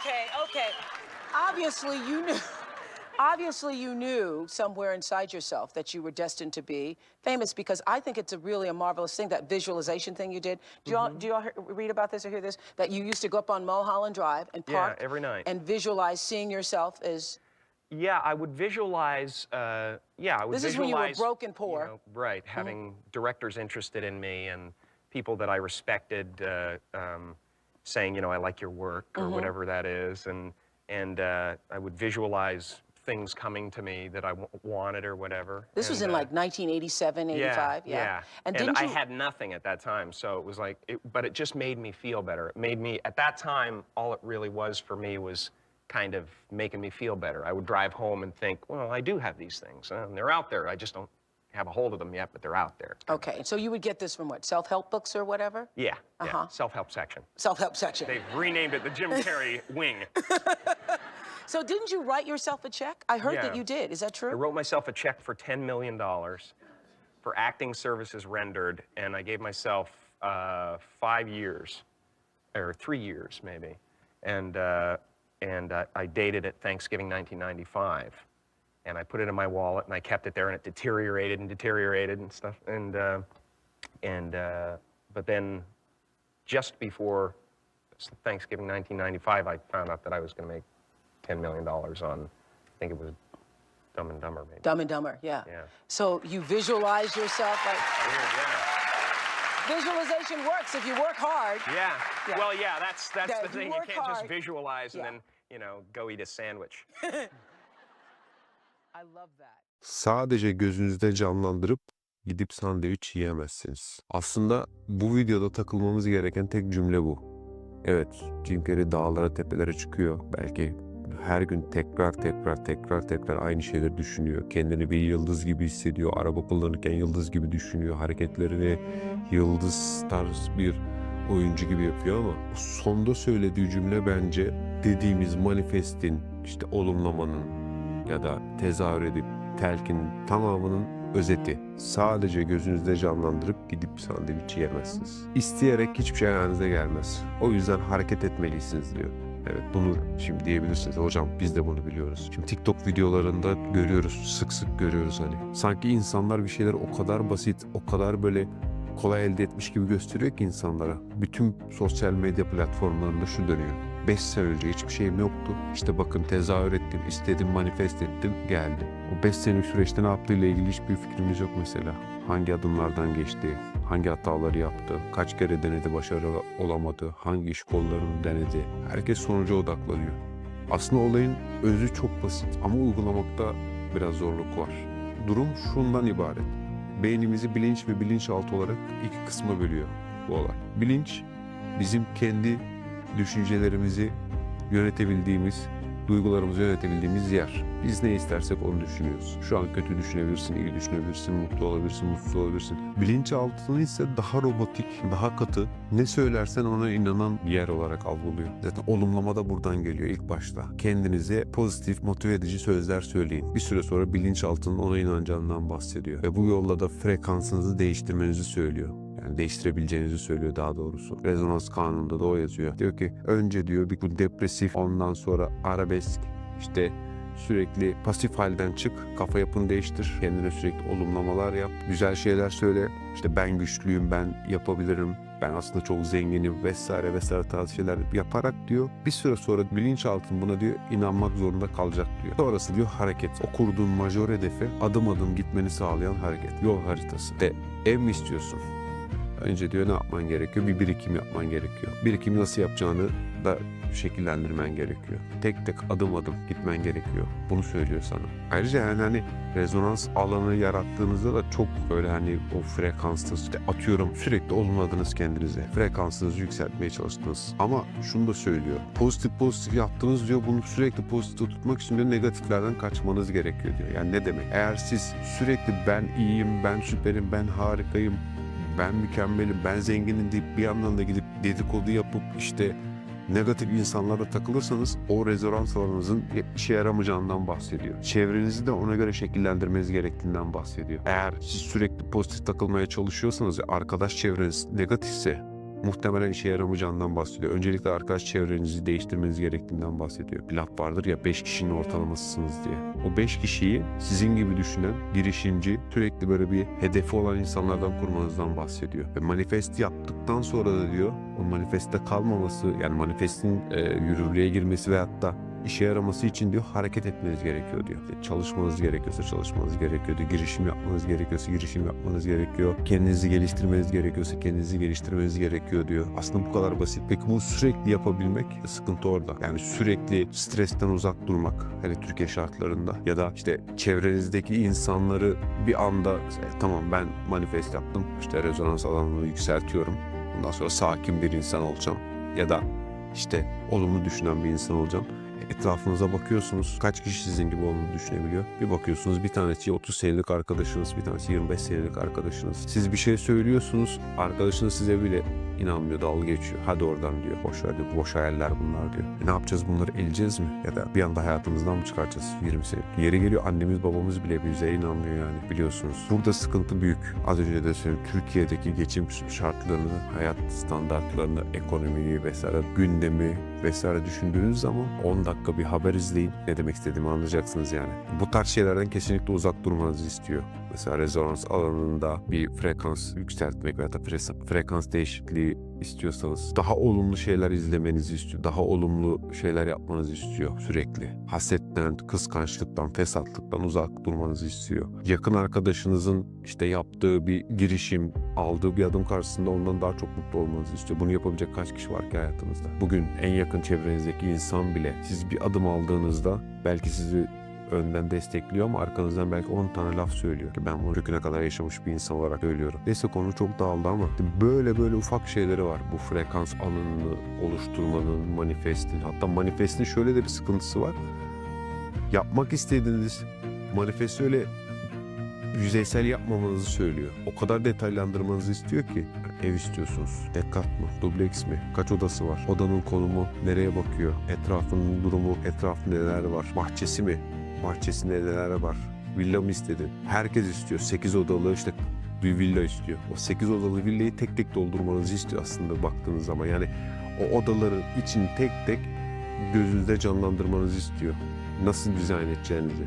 Okay, okay. Obviously, you knew. Obviously, you knew somewhere inside yourself that you were destined to be famous because I think it's a really a marvelous thing that visualization thing you did. Do y'all do y'all read about this or hear this? That you used to go up on Mulholland Drive and park Yeah, every night. and visualize seeing yourself as Yeah, I would visualize. Uh, yeah, I would visualize. This is when you were broke and poor. know, right, having directors interested in me and people that I respected uh, um, saying, you know, I like your work or whatever that is, and and uh, I would visualize things coming to me that I w- wanted or whatever. this was in uh, like 1987, 85. yeah, yeah. And, And, didn't I you? had nothing at that time, so it was like, it, but it just made me feel better. It made me, at that time, all it really was for me was kind of making me feel better. I would drive home and think, well, I do have these things, and they're out there. I just don't have a hold of them yet, but they're out there. okay, so you would get this from what? Self-help books or whatever? Yeah, yeah. Uh-huh. Self-help section. Self-help section. They've renamed it the Jim Carrey wing. So didn't you write yourself a check? I heard that you did. Is that true? I wrote myself a check for $10 million for acting services rendered, and I gave myself uh, five years, or three years maybe. And, uh, and uh, I dated it Thanksgiving 1995. And I put it in my wallet, and I kept it there, and it deteriorated and deteriorated and stuff. And, uh, and uh, but then just before Thanksgiving 1995, I found out that I was going to make $10 million on, I think it was Dumb and Dumber, maybe. Dumb and Dumber, yeah. Yeah. So you visualize yourself like Weird, visualization works if you work hard. yeah. yeah. Yeah. Well, yeah, that's, that's Yeah, the if you thing. You can't just hard- visualize Yeah. and then, you know, go eat a sandwich. Sadece gözünüzde canlandırıp gidip sandviç yiyemezsiniz. Aslında bu videoda takılmamız gereken tek cümle bu. Evet, Jim Carrey dağlara tepelere çıkıyor. Belki her gün tekrar tekrar tekrar tekrar aynı şeyleri düşünüyor. Kendini bir yıldız gibi hissediyor. Araba kullanırken yıldız gibi düşünüyor. Hareketlerini yıldız tarz bir oyuncu gibi yapıyor ama sonda söylediği cümle bence dediğimiz manifestin işte olumlamanın ya da tezahür edip telkin tamamının özeti. Sadece gözünüzde canlandırıp gidip sandviç yiyemezsiniz. İsteyerek hiçbir şey ayağınıza gelmez. O yüzden hareket etmelisiniz diyor. Evet bunu şimdi diyebilirsiniz. Hocam biz de bunu biliyoruz. Şimdi TikTok videolarında görüyoruz. Sık sık görüyoruz hani. Sanki insanlar bir şeyler o kadar basit, o kadar böyle kolay elde etmiş gibi gösteriyor ki insanlara. Bütün sosyal medya platformlarında şu dönüyor. 5 sene önce hiçbir şeyim yoktu. İşte bakın tezahür ettim, istedim, manifest ettim, geldi. O 5 senelik süreçte ne yaptığıyla ilgili hiçbir fikrimiz yok mesela. Hangi adımlardan geçti, hangi hataları yaptı, kaç kere denedi başarılı olamadı, hangi iş kollarını denedi. Herkes sonuca odaklanıyor. Aslında olayın özü çok basit ama uygulamakta biraz zorluk var. Durum şundan ibaret. Beynimizi bilinç ve bilinçaltı olarak iki kısma bölüyor bu olay. Bilinç bizim kendi düşüncelerimizi yönetebildiğimiz, duygularımızı yönetebildiğimiz yer. Biz ne istersek onu düşünüyoruz. Şu an kötü düşünebilirsin, iyi düşünebilirsin, mutlu olabilirsin, mutsuz olabilirsin. Bilinçaltını ise daha robotik, daha katı, ne söylersen ona inanan yer olarak algılıyor. Zaten olumlama da buradan geliyor ilk başta. Kendinize pozitif, motive edici sözler söyleyin. Bir süre sonra bilinçaltının ona inanacağından bahsediyor. Ve bu yolla da frekansınızı değiştirmenizi söylüyor. Yani değiştirebileceğinizi söylüyor daha doğrusu. Rezonans kanununda da o yazıyor. Diyor ki önce diyor bir depresif ondan sonra arabesk işte sürekli pasif halden çık, kafa yapını değiştir, kendine sürekli olumlamalar yap, güzel şeyler söyle. İşte ben güçlüyüm, ben yapabilirim, ben aslında çok zenginim vesaire vesaire tarzı şeyler yaparak diyor. Bir süre sonra bilinçaltın buna diyor inanmak zorunda kalacak diyor. Sonrası diyor hareket. O kurduğun majör hedefe adım adım gitmeni sağlayan hareket. Yol haritası. De ev mi istiyorsun? Önce diyor ne yapman gerekiyor? Bir birikim yapman gerekiyor. Birikimi nasıl yapacağını da şekillendirmen gerekiyor. Tek tek adım adım gitmen gerekiyor. Bunu söylüyor sana. Ayrıca yani hani rezonans alanı yarattığınızda da çok böyle hani o frekansta işte atıyorum sürekli olumladınız kendinize. Frekansınızı yükseltmeye çalıştınız. Ama şunu da söylüyor. Pozitif pozitif yaptınız diyor. Bunu sürekli pozitif tutmak için de negatiflerden kaçmanız gerekiyor diyor. Yani ne demek? Eğer siz sürekli ben iyiyim, ben süperim, ben harikayım, ben mükemmelim, ben zenginim deyip bir yandan da gidip dedikodu yapıp işte negatif insanlarla takılırsanız o rezonans alanınızın işe yaramayacağından bahsediyor. Çevrenizi de ona göre şekillendirmeniz gerektiğinden bahsediyor. Eğer siz sürekli pozitif takılmaya çalışıyorsanız arkadaş çevreniz negatifse muhtemelen işe yaramayacağından bahsediyor. Öncelikle arkadaş çevrenizi değiştirmeniz gerektiğinden bahsediyor. Bir laf vardır ya 5 kişinin ortalamasısınız diye. O 5 kişiyi sizin gibi düşünen, girişimci, sürekli böyle bir hedefi olan insanlardan kurmanızdan bahsediyor. Ve manifest yaptıktan sonra da diyor o manifeste kalmaması yani manifestin e, yürürlüğe girmesi ve hatta işe yaraması için diyor hareket etmeniz gerekiyor diyor. İşte çalışmanız gerekiyorsa çalışmanız gerekiyor diyor. Girişim yapmanız gerekiyorsa girişim yapmanız gerekiyor. Kendinizi geliştirmeniz gerekiyorsa kendinizi geliştirmeniz gerekiyor diyor. Aslında bu kadar basit. Peki bu sürekli yapabilmek sıkıntı orada. Yani sürekli stresten uzak durmak. Hele Türkiye şartlarında ya da işte çevrenizdeki insanları bir anda "E, tamam ben manifest yaptım. İşte rezonans alanını yükseltiyorum. Bundan sonra sakin bir insan olacağım. Ya da işte olumlu düşünen bir insan olacağım. Etrafınıza bakıyorsunuz. Kaç kişi sizin gibi olduğunu düşünebiliyor? Bir bakıyorsunuz bir tanesi 30 senelik arkadaşınız, bir tanesi 25 senelik arkadaşınız. Siz bir şey söylüyorsunuz, arkadaşınız size bile inanmıyor, dalga geçiyor. Hadi oradan diyor. Boş ver diyor. Boş hayaller bunlar diyor. E ne yapacağız bunları eleceğiz mi? Ya da bir anda hayatımızdan mı çıkaracağız 20 sene? Yeri geliyor annemiz babamız bile bize inanmıyor yani biliyorsunuz. Burada sıkıntı büyük. Az önce de söyledim. Türkiye'deki geçim şartlarını, hayat standartlarını, ekonomiyi vesaire, gündemi vesaire düşündüğünüz zaman 10 dakika bir haber izleyin. Ne demek istediğimi anlayacaksınız yani. Bu tarz şeylerden kesinlikle uzak durmanızı istiyor. Mesela rezonans alanında bir frekans yükseltmek veya da fre- frekans değişikliği istiyorsanız daha olumlu şeyler izlemenizi istiyor. Daha olumlu şeyler yapmanızı istiyor sürekli. Hasetten, kıskançlıktan, fesatlıktan uzak durmanızı istiyor. Yakın arkadaşınızın işte yaptığı bir girişim, aldığı bir adım karşısında ondan daha çok mutlu olmanızı istiyor. Bunu yapabilecek kaç kişi var ki hayatınızda? Bugün en yakın çevrenizdeki insan bile siz bir adım aldığınızda belki sizi önden destekliyor ama arkanızdan belki 10 tane laf söylüyor. Ki ben bunu köküne kadar yaşamış bir insan olarak söylüyorum. Neyse konu çok dağıldı ama böyle böyle ufak şeyleri var. Bu frekans alanını oluşturmanın, manifestin. Hatta manifestin şöyle de bir sıkıntısı var. Yapmak istediğiniz manifesti öyle yüzeysel yapmamanızı söylüyor. O kadar detaylandırmanızı istiyor ki. Ev istiyorsunuz. Dekat mı? Dubleks mi? Kaç odası var? Odanın konumu nereye bakıyor? Etrafının durumu, etrafında neler var? Bahçesi mi? Bahçesinde neler var? Villa mı istedin? Herkes istiyor. 8 odalı işte bir villa istiyor. O 8 odalı villayı tek tek doldurmanızı istiyor aslında baktığınız zaman. Yani o odaların için tek tek gözünüzde canlandırmanızı istiyor. Nasıl dizayn edeceğinizi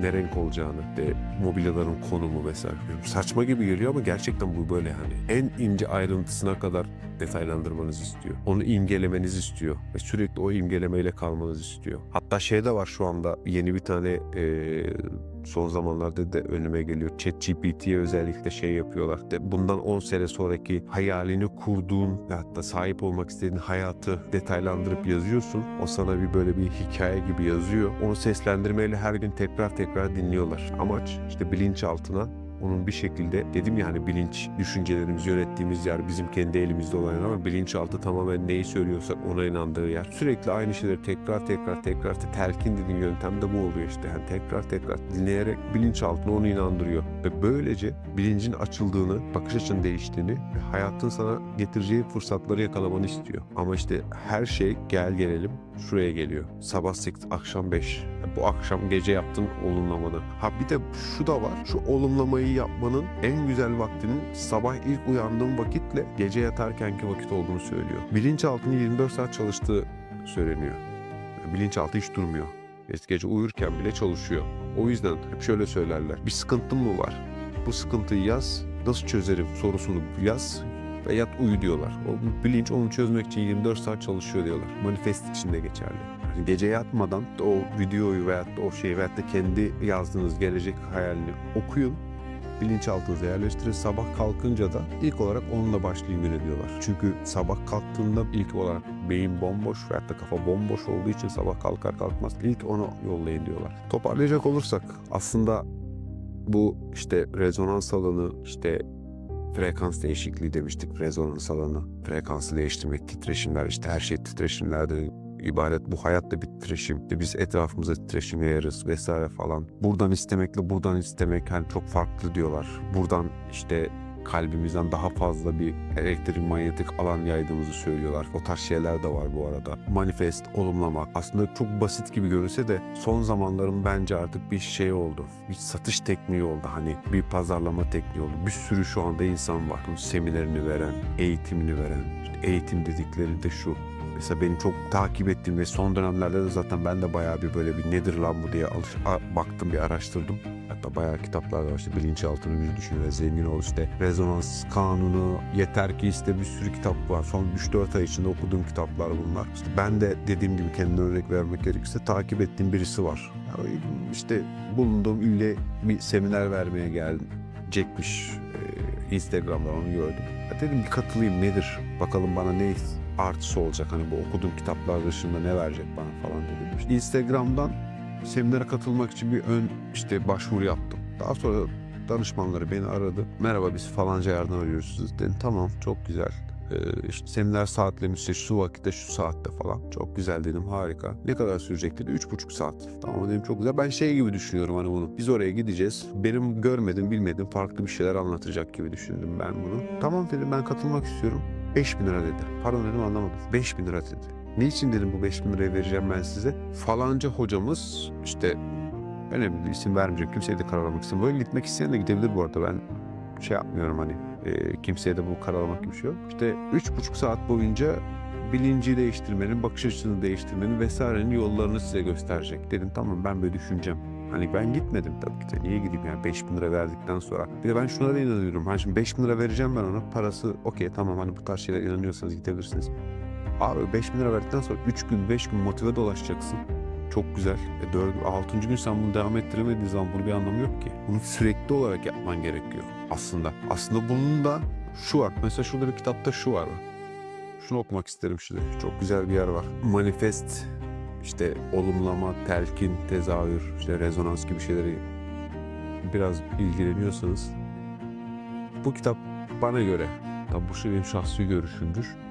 ne renk olacağını ve mobilyaların konumu vesaire. Saçma gibi geliyor ama gerçekten bu böyle hani. En ince ayrıntısına kadar detaylandırmanızı istiyor. Onu imgelemenizi istiyor. Ve sürekli o imgelemeyle kalmanızı istiyor. Hatta şey de var şu anda yeni bir tane eee, son zamanlarda da önüme geliyor. ChatGPT'ye özellikle şey yapıyorlar. De bundan 10 sene sonraki hayalini kurduğun ve hatta sahip olmak istediğin hayatı detaylandırıp yazıyorsun. O sana bir böyle bir hikaye gibi yazıyor. Onu seslendirmeyle her gün tekrar tekrar dinliyorlar. Amaç işte bilinçaltına onun bir şekilde dedim ya hani bilinç düşüncelerimizi yönettiğimiz yer bizim kendi elimizde olan ama bilinçaltı tamamen neyi söylüyorsak ona inandığı yer. Sürekli aynı şeyleri tekrar tekrar tekrar telkin dediğim yöntem de bu oluyor işte. Yani tekrar tekrar dinleyerek bilinçaltına onu inandırıyor. Ve böylece bilincin açıldığını, bakış açının değiştiğini ve hayatın sana getireceği fırsatları yakalamanı istiyor. Ama işte her şey gel gelelim şuraya geliyor. Sabah 8, akşam 5. Bu akşam gece yaptın olumlamanı. Ha bir de şu da var. Şu olumlamayı yapmanın en güzel vaktinin sabah ilk uyandığın vakitle gece yatarkenki vakit olduğunu söylüyor. Bilinçaltının 24 saat çalıştığı söyleniyor. Bilinçaltı hiç durmuyor. Gece uyurken bile çalışıyor. O yüzden hep şöyle söylerler. Bir sıkıntın mı var? Bu sıkıntıyı yaz. Nasıl çözerim sorusunu yaz ve yat uyu diyorlar. O bilinç onu çözmek için 24 saat çalışıyor diyorlar. Manifest için de geçerli. Yani gece yatmadan o videoyu veyahut da o şeyi veyahut da kendi yazdığınız gelecek hayalini okuyun. Bilinçaltınıza yerleştirin. Sabah kalkınca da ilk olarak onunla başlayın güne diyorlar. Çünkü sabah kalktığında ilk olarak beyin bomboş veyahut da kafa bomboş olduğu için sabah kalkar kalkmaz ilk onu yollayın diyorlar. Toparlayacak olursak aslında bu işte rezonans alanı işte frekans değişikliği demiştik. Rezonans alanı, frekansı değiştirmek, titreşimler işte her şey titreşimlerden ibaret. Bu hayat da bir titreşim. İşte biz etrafımıza titreşim yayarız vesaire falan. Buradan istemekle buradan istemek hani çok farklı diyorlar. Buradan işte kalbimizden daha fazla bir elektromanyetik alan yaydığımızı söylüyorlar. O tarz şeyler de var bu arada. Manifest, olumlamak. Aslında çok basit gibi görünse de son zamanların bence artık bir şey oldu. Bir satış tekniği oldu. Hani bir pazarlama tekniği oldu. Bir sürü şu anda insan var. Bunun seminerini veren, eğitimini veren. İşte eğitim dedikleri de şu. Mesela benim çok takip ettiğim ve son dönemlerde de zaten ben de bayağı bir böyle bir nedir lan bu diye alış, baktım bir araştırdım. Hatta bayağı kitaplar var işte bilinçaltını bir düşün ve zengin ol işte rezonans kanunu yeter ki iste bir sürü kitap var. Son 3-4 ay içinde okuduğum kitaplar bunlar. İşte ben de dediğim gibi kendime örnek vermek gerekirse takip ettiğim birisi var. Ya işte bulunduğum ille bir seminer vermeye geldim. Jackmiş e, Instagram'dan onu gördüm. Ya dedim bir katılayım nedir? Bakalım bana ne artısı olacak. Hani bu okuduğum kitaplar dışında ne verecek bana falan dedim. İşte Instagram'dan seminere katılmak için bir ön işte başvuru yaptım. Daha sonra danışmanları beni aradı. Merhaba biz falanca yerden arıyoruz. Dedim tamam çok güzel. Ee, işte seminer saatlerimiz işte şu vakitte şu saatte falan. Çok güzel dedim harika. Ne kadar sürecek dedi. Üç buçuk saat. Tamam dedim çok güzel. Ben şey gibi düşünüyorum hani bunu. Biz oraya gideceğiz. Benim görmedim bilmedim farklı bir şeyler anlatacak gibi düşündüm ben bunu. Tamam dedim ben katılmak istiyorum. 5 bin lira dedi. Pardon dedim anlamadım. 5 bin lira dedi. Niçin dedim bu 5 bin lirayı vereceğim ben size? Falanca hocamız işte önemli değil isim vermeyeceğim. Kimseye de karalamak istemiyorum. Böyle gitmek isteyen de gidebilir bu arada. Ben şey yapmıyorum hani e, kimseye de bu karalamak gibi bir şey yok. İşte üç buçuk saat boyunca bilinci değiştirmenin, bakış açısını değiştirmenin vesairenin yollarını size gösterecek. Dedim tamam ben böyle düşüneceğim. Hani ben gitmedim tabii ki de. Niye gideyim yani 5 bin lira verdikten sonra. Bir de ben şuna da inanıyorum. Hani şimdi 5 bin lira vereceğim ben ona. Parası okey tamam hani bu tarz şeyler inanıyorsanız gidebilirsiniz. Abi 5 bin lira verdikten sonra 3 gün 5 gün motive dolaşacaksın. Çok güzel. E 4, 6. gün sen bunu devam ettiremediğin zaman bunun bir anlamı yok ki. Bunu sürekli olarak yapman gerekiyor aslında. Aslında bunun da şu var. Mesela şurada bir kitapta şu var. Şunu okumak isterim şimdi. Çok güzel bir yer var. Manifest, işte olumlama, telkin, tezahür, işte rezonans gibi şeyleri biraz ilgileniyorsanız bu kitap bana göre, tabi bu şey benim şahsi görüşümdür.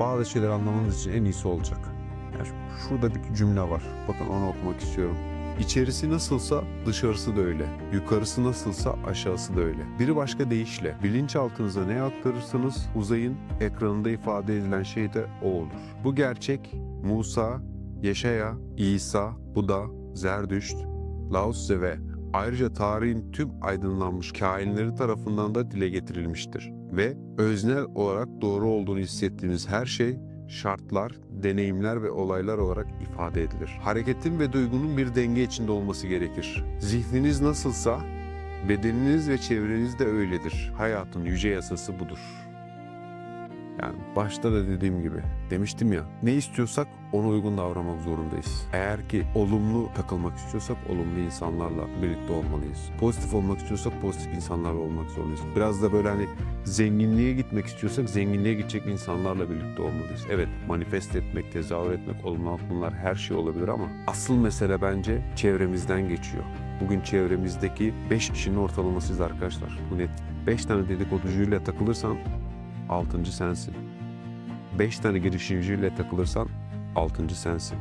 Bazı şeyler anlamanız için en iyisi olacak. Yani şu- şurada bir cümle var. Bakın onu okumak istiyorum. İçerisi nasılsa dışarısı da öyle. Yukarısı nasılsa aşağısı da öyle. Bir başka deyişle bilinçaltınıza ne aktarırsanız uzayın ekranında ifade edilen şey de o olur. Bu gerçek Musa, Yeşaya, İsa, Buda, Zerdüşt, Lao Tse ve ayrıca tarihin tüm aydınlanmış kainleri tarafından da dile getirilmiştir. Ve öznel olarak doğru olduğunu hissettiğiniz her şey şartlar, deneyimler ve olaylar olarak ifade edilir. Hareketin ve duygunun bir denge içinde olması gerekir. Zihniniz nasılsa bedeniniz ve çevreniz de öyledir. Hayatın yüce yasası budur. Yani başta da dediğim gibi demiştim ya ne istiyorsak ona uygun davranmak zorundayız. Eğer ki olumlu takılmak istiyorsak olumlu insanlarla birlikte olmalıyız. Pozitif olmak istiyorsak pozitif insanlarla olmak zorundayız. Biraz da böyle hani zenginliğe gitmek istiyorsak zenginliğe gidecek insanlarla birlikte olmalıyız. Evet manifest etmek, tezahür etmek, olumlu bunlar her şey olabilir ama asıl mesele bence çevremizden geçiyor. Bugün çevremizdeki 5 kişinin ortalamasıyız arkadaşlar. Bu net. 5 tane dedikoducuyla takılırsan altıncı sensin. Beş tane girişimciyle takılırsan altıncı sensin.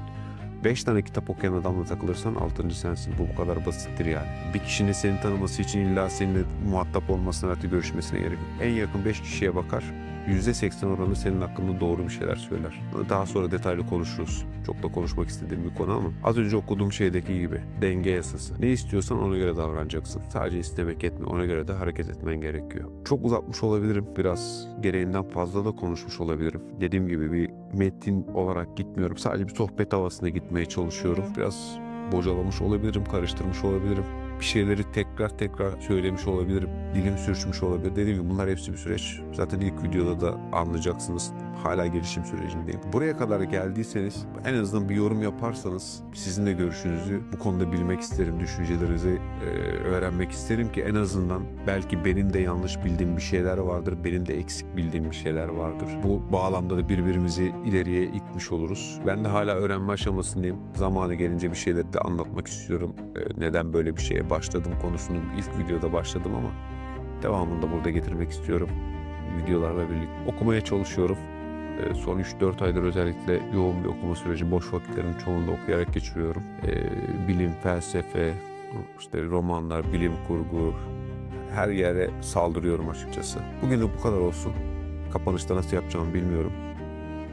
Beş tane kitap okuyan adamla takılırsan altıncı sensin. Bu bu kadar basittir yani. Bir kişinin seni tanıması için illa seninle muhatap olmasına veya görüşmesine gerek yok. En yakın beş kişiye bakar. %80 oranı senin hakkında doğru bir şeyler söyler. Daha sonra detaylı konuşuruz. Çok da konuşmak istediğim bir konu ama az önce okuduğum şeydeki gibi denge yasası. Ne istiyorsan ona göre davranacaksın. Sadece istemek etme ona göre de hareket etmen gerekiyor. Çok uzatmış olabilirim. Biraz gereğinden fazla da konuşmuş olabilirim. Dediğim gibi bir metin olarak gitmiyorum. Sadece bir sohbet havasında gitmeye çalışıyorum. Biraz bocalamış olabilirim, karıştırmış olabilirim bir şeyleri tekrar tekrar söylemiş olabilirim. Dilim sürçmüş olabilir. Dediğim gibi bunlar hepsi bir süreç. Zaten ilk videoda da anlayacaksınız. Hala gelişim sürecindeyim. Buraya kadar geldiyseniz en azından bir yorum yaparsanız sizin de görüşünüzü bu konuda bilmek isterim. Düşüncelerinizi e, öğrenmek isterim ki en azından belki benim de yanlış bildiğim bir şeyler vardır. Benim de eksik bildiğim bir şeyler vardır. Bu bağlamda da birbirimizi ileriye itmiş oluruz. Ben de hala öğrenme aşamasındayım. Zamanı gelince bir şeyleri de anlatmak istiyorum. E, neden böyle bir şeye başladım konusunu ilk videoda başladım ama devamını da burada getirmek istiyorum. Videolarla birlikte okumaya çalışıyorum. Ee, Son 3-4 aydır özellikle yoğun bir okuma süreci, boş vakitlerimin çoğunda okuyarak geçiriyorum. Ee, Bilim, felsefe, işte romanlar, bilim kurgu, her yere saldırıyorum açıkçası. Bugün de bu kadar olsun. Kapanışta nasıl yapacağımı bilmiyorum.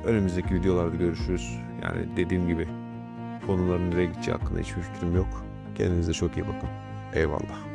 Önümüzdeki videolarda görüşürüz. Yani dediğim gibi konuların nereye gideceği hakkında hiçbir fikrim yok. Kendinize çok iyi bakın. Eyvallah.